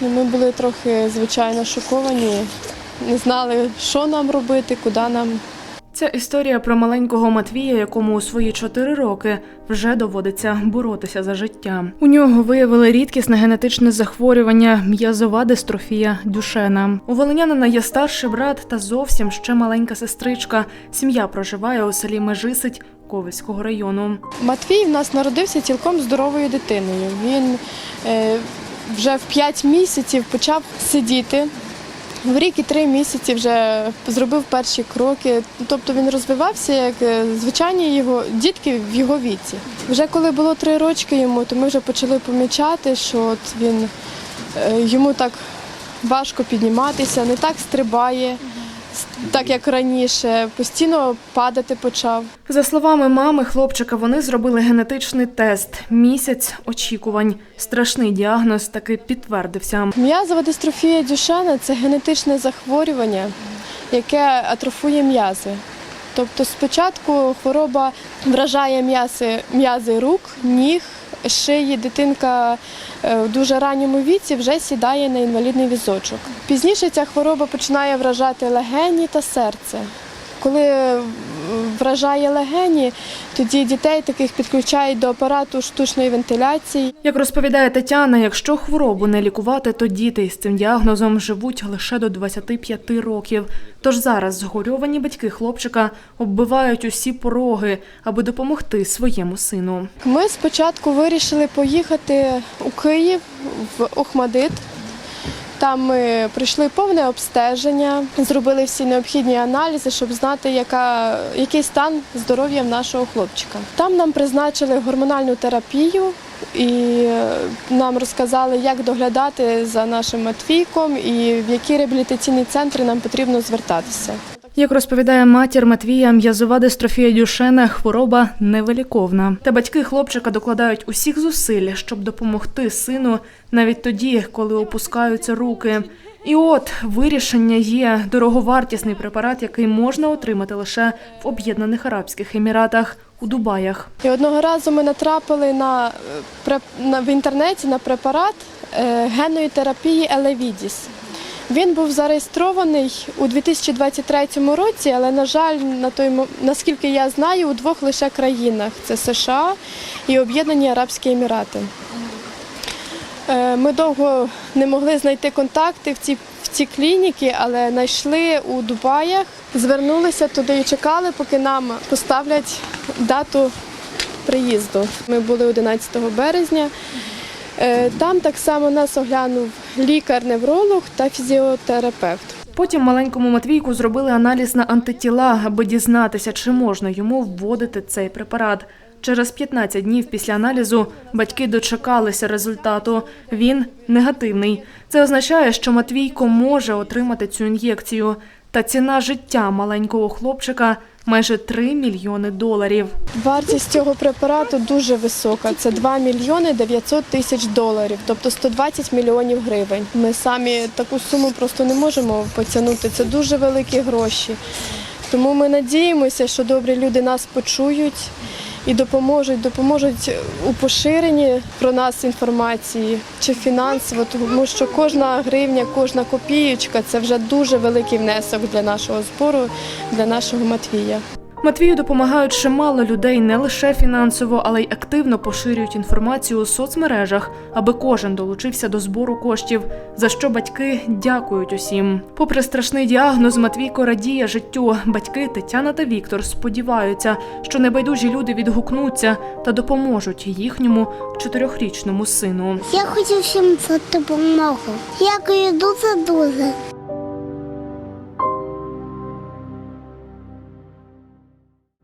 Ну, Ми були трохи, звичайно, шоковані, не знали, що нам робити, куди нам. Ця історія про маленького Матвія, якому у свої чотири роки вже доводиться боротися за життя. У нього виявили рідкісне генетичне захворювання м'язова дистрофія Дюшена. У Волинянина є старший брат та зовсім ще маленька сестричка. Сім'я проживає у селі Межисить Ковельського району. Матвій в нас народився цілком здоровою дитиною. Він е, вже в 5 місяців почав сидіти. В рік і три місяці вже зробив перші кроки. Тобто він розвивався як е, звичайні його дітки в його віці. Вже коли було три рочки йому, то ми вже почали помічати, що от він е, йому так важко підніматися, не так стрибає, так як раніше, постійно падати почав. За словами мами хлопчика, вони зробили генетичний тест. Місяць очікувань. Страшний діагноз таки підтвердився. М'язова дистрофія Дюшена це генетичне захворювання, яке атрофує м'язи. Тобто спочатку хвороба вражає м'язи, м'язи рук, ніг, шиї. Дитинка е, в дуже ранньому віці вже сідає на інвалідний візочок. Пізніше ця хвороба починає вражати легені та серце. Коли вражає легені, тоді дітей таких підключають до апарату штучної вентиляції. Як розповідає Тетяна, якщо хворобу не лікувати, то діти із цим діагнозом живуть лише до 25 років. Тож зараз згорьовані батьки хлопчика оббивають усі пороги, аби допомогти своєму сину. Ми спочатку вирішили поїхати у Київ в Охмадит. Там ми пройшли повне обстеження, зробили всі необхідні аналізи, щоб знати, яка, який стан здоров'я нашого хлопчика. Там нам призначили гормональну терапію і е, нам розказали, як доглядати за нашим Матвійком і в які реабілітаційні центри нам потрібно звертатися. Як розповідає матір Матвія, м'язова дистрофія Дюшена – хвороба невиліковна. Та батьки хлопчика докладають усіх зусиль, щоб допомогти сину навіть тоді, коли опускаються руки. І от вирішення є дороговартісний препарат, який можна отримати лише в Об'єднаних Арабських Еміратах у Дубаях. І одного разу ми натрапили на, е, на в інтернеті на препарат е, генної терапії Елевідіс. Він був зареєстрований у 2023 році, але, на жаль, на той, наскільки я знаю, у двох лише країнах це США і Об'єднані Арабські Емірати. Е, Ми довго не могли знайти контакти в ці, в ці клініки, але знайшли у Дубаях, звернулися туди і чекали, поки нам поставлять дату приїзду. Ми були 11 березня. Е, Там так само нас оглянув лікар-невролог та фізіотерапевт. Потім маленькому Матвійку зробили аналіз на антитіла, аби дізнатися, чи можна йому вводити цей препарат. Через 15 днів після аналізу батьки дочекалися результату. Він негативний. Це означає, що Матвійко може отримати цю ін'єкцію. Та ціна життя маленького хлопчика майже 3 мільйони доларів. Вартість цього препарату дуже висока. Це 2 мільйони 900 тисяч доларів, тобто 120 мільйонів гривень. Ми самі таку суму просто не можемо потягнути. Це дуже великі гроші. Тому ми надіємося, що добрі люди нас почують і допоможуть, допоможуть у поширенні про нас інформації чи фінансово, тому що кожна гривня, кожна копієчка це вже дуже великий внесок для нашого збору, для нашого Матвія. Матвію допомагають чимало людей не лише фінансово, але й активно поширюють інформацію у соцмережах, аби кожен долучився до збору коштів, за що батьки дякують усім. Попри страшний діагноз, Матвійко радіє життю. Батьки Тетяна та Віктор сподіваються, що небайдужі люди відгукнуться та допоможуть їхньому чотирьохрічному сину. Я хочу всім за допомогу. Дякую дуже дуже.